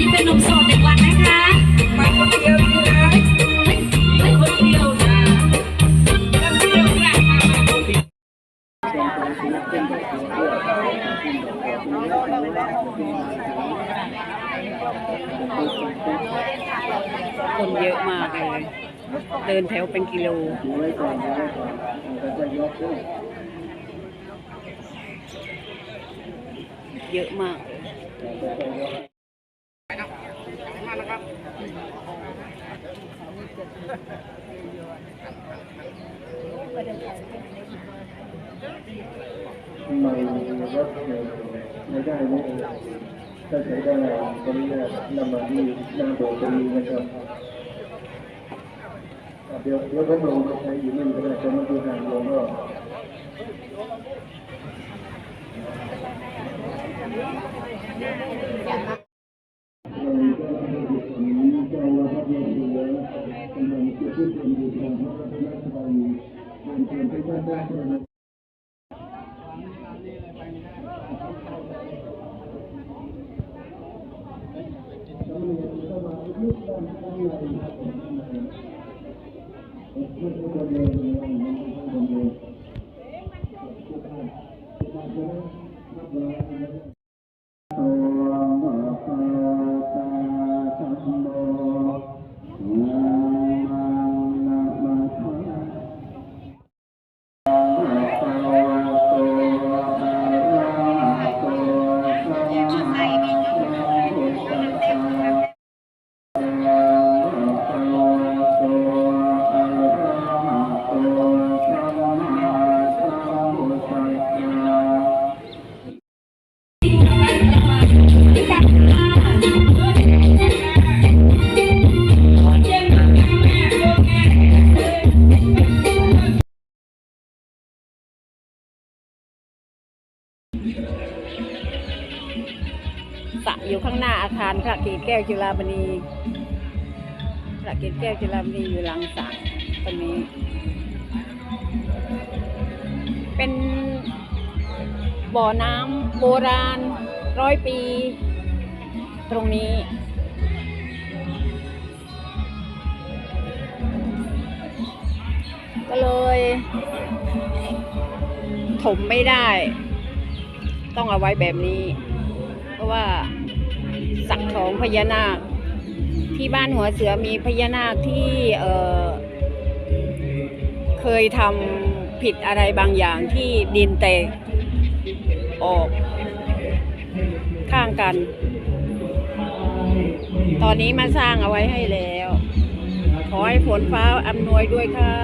ยี่เป็นนมสดเดียวดีดนะคะคนเยอะมากเลย เดินแถวเป็นกิโลเยอะมาก ไม่รถไม่ได้นี่ถ้าใช้ได้ตรงนี้นำมาที่หน้าโบสถ์ตรงนี้นะครับเดี๋ยวเดี๋ยวผมลงใช้อยู่นี่ก็ได้จะมาดูทางลงก็ ด้ส อยู่ข้างหน้าอาคารพระเกศแก้วจุฬามณีพระเกศแก้วจุฬามณีอยู่หลังสระตรงนี้ เป็นบ่อน้ำโบราณร้อยปี ตรงนี้ก็เลยถมไม่ได้ ต้องเอาไว้แบบนี้ เพราะว่า สักของพญานาค ที่บ้านหัวเสือมีพญานาคที่เออเคยทำผิดอะไรบางอย่างที่ดินแตกออก ข้างกัน ตอนนี้มาสร้างเอาไว้ให้แล้ว ขอให้ฝนฟ้าอำนวยด้วยค่ะ